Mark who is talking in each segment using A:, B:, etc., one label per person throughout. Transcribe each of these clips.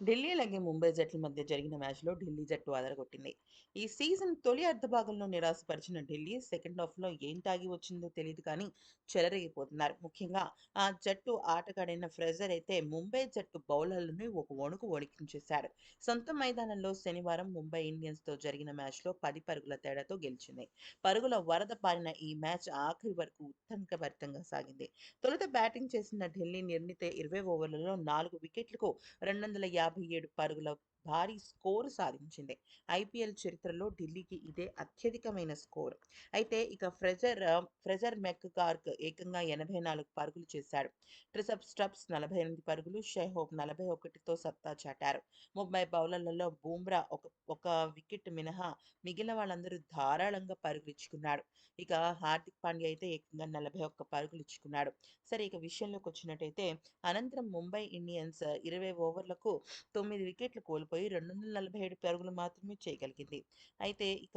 A: ఢిల్లీ అలాగే ముంబై జట్ల మధ్య జరిగిన మ్యాచ్‌లో ఢిల్లీ జట్టు అదరగొట్టింది. ఈ సీజన్ తొలి అర్ధభాగంలో నిరాశపరిచిన ఢిల్లీ సెకండ్ హాఫ్‌లో ఏం తాగి వచ్చిందో తెలియదు కానీ చెలరేగిపోతున్నారు. ముఖ్యంగా ఆ జట్టు ఆటగాడైన ఫ్రెజర్ అయితే ముంబై జట్టు బౌలర్లను ఒక వణుకు వణికించేశాడు. సొంత మైదానంలో శనివారం ముంబై ఇండియన్స్‌తో జరిగిన మ్యాచ్‌లో పది పరుగుల తేడాతో గెలిచింది. పరుగుల వరద పారిన ఈ మ్యాచ్ ఆఖరి వరకు ఉత్తంకభరితంగా సాగింది. తొలుత బ్యాటింగ్ చేసిన ఢిల్లీ నిర్ణీత 20 ఓవర్లలో నాలుగు వికెట్లకు 257 పరుగుల భారీ స్కోరు సాధించింది. ఐపీఎల్ చరిత్రలో ఢిల్లీకి ఇదే అత్యధికమైన స్కోర్ అయితే ఇక ఫ్రెజర్ ఫ్రెజర్ మెక్ కార్క్ ఏకంగా 84 పరుగులు చేశాడు. ట్రిసప్ స్టబ్స్ 48 పరుగులు, షెహోక్ నలభై ఒకటితో సత్తా చాటారు. ముంబై బౌలర్లలో బూమ్రా ఒక ఒక వికెట్ మినహా మిగిలిన వాళ్ళందరూ ధారాళంగా పరుగులిచ్చుకున్నాడు. ఇక హార్దిక్ పాండ్యా అయితే ఏకంగా నలభై ఒక్క పరుగులు ఇచ్చుకున్నాడు సరే ఇక విషయంలోకి వచ్చినట్టయితే అనంతరం ముంబై ఇండియన్స్ 20 ఓవర్లకు తొమ్మిది వికెట్లు కోల్పోయి 247 పరుగులు మాత్రమే చేయగలిగింది. అయితే ఇక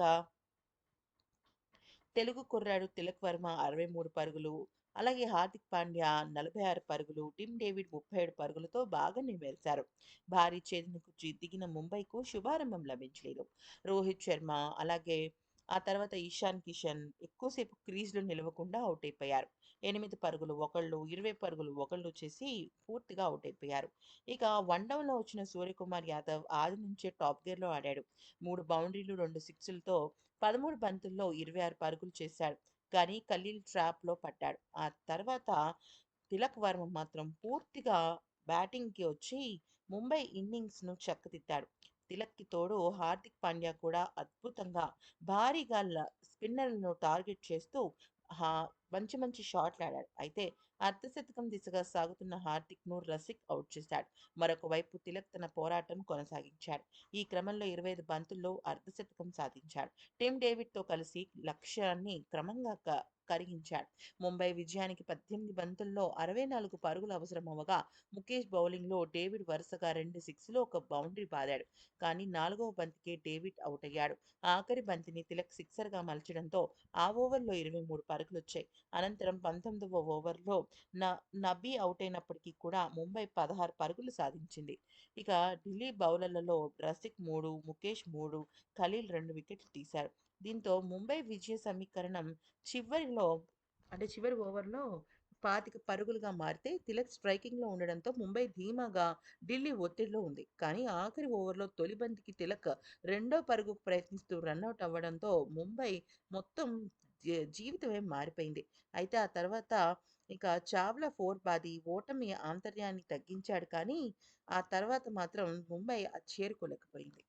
A: తెలుగు కుర్రాడు తిలక్ వర్మ 63 పరుగులు, అలాగే హార్దిక్ పాండ్యా 46 పరుగులు, టిమ్ డేవిడ్ 37 పరుగులతో బాగా నిమేర్చారు భారీ ఛేదనకు దిగిన ముంబైకు శుభారంభం లభించలేదు. రోహిత్ శర్మ, అలాగే ఆ తర్వాత ఈశాన్ కిషన్ ఎక్కువసేపు క్రీజ్‌లో నిలవకుండా ఔటైపోయారు. ఎనిమిది పరుగులు ఒకళ్ళు, 20 పరుగులు ఒకళ్ళు చేసి పూర్తిగా ఔటైపోయారు. ఇక వన్‌డౌన్‌లో వచ్చిన సూర్యకుమార్ యాదవ్ ఆది నుంచే టాప్ గేర్‌లో ఆడాడు. మూడు బౌండరీలు, రెండు సిక్స్లతో పదమూడు బంతుల్లో 26 పరుగులు చేశాడు. కానీ ఖలీల్ ట్రాప్‌లో పడ్డాడు. ఆ తర్వాత తిలక్ వర్మ మాత్రం పూర్తిగా బ్యాటింగ్‌కి వచ్చి ముంబై ఇన్నింగ్స్‌ను చక్కదిద్దాడు. తిలక్‌కి తోడు హార్దిక్ పాండ్యా కూడా అద్భుతంగా భారీగా స్పిన్నర్లను టార్గెట్ చేస్తూ మంచి మంచి మంచి షాట్‌లాడాడు. అయితే అర్ధశతకం దిశగా సాగుతున్న హార్దిక్‌ను రసిక్ అవుట్ చేశాడు. మరొక వైపు తిలక్ తన పోరాటం కొనసాగించాడు. ఈ క్రమంలో 25 బంతుల్లో అర్ధశతకం సాధించాడు. టిమ్ డేవిడ్‌తో కలిసి లక్ష్యాన్ని క్రమంగా కరిగించాడు. ముంబై విజయానికి 18 బంతుల్లో 64 పరుగులు అవసరమవగా ముఖేష్ బౌలింగ్‌లో డేవిడ్ వరుసగా రెండు సిక్స్లో ఒక బౌండరీ బాదాడు. కానీ నాలుగవ బంతికే డేవిడ్ అవుట్ అయ్యాడు ఆఖరి బంతిని తిలక్ సిక్సర్‌గా మలచడంతో ఆ ఓవర్‌లో 23 పరుగులొచ్చాయి. అనంతరం 19వ ఓవర్‌లో న అవుట్ అయినప్పటికీ కూడా ముంబై 16 పరుగులు సాధించింది. ఇక ఢిల్లీ బౌలర్లలో రసిక్ మూడు ముఖేష్ మూడు ఖలీల్ రెండు వికెట్లు తీశారు. దీంతో ముంబై విజయ సమీకరణం చివరిలో అంటే చివరి ఓవర్‌లో 25 పరుగులుగా మారితే తిలక్ స్ట్రైకింగ్‌లో ఉండడంతో ముంబై ధీమాగా ఢిల్లీ ఒత్తిడిలో ఉంది. కానీ ఆఖరి ఓవర్‌లో తొలి బంతికి తిలక్ రెండో పరుగుకు ప్రయత్నిస్తూ రన్అట్ అవ్వడంతో ముంబై మొత్తం జీ జీవితమే మారిపోయింది. అయితే ఆ తర్వాత ఇక చావ్లా ఫోర్ బాది ఓటమి ఆంతర్యాన్ని తగ్గించాడు కానీ ఆ తర్వాత మాత్రం ముంబై చేరుకోలేకపోయింది.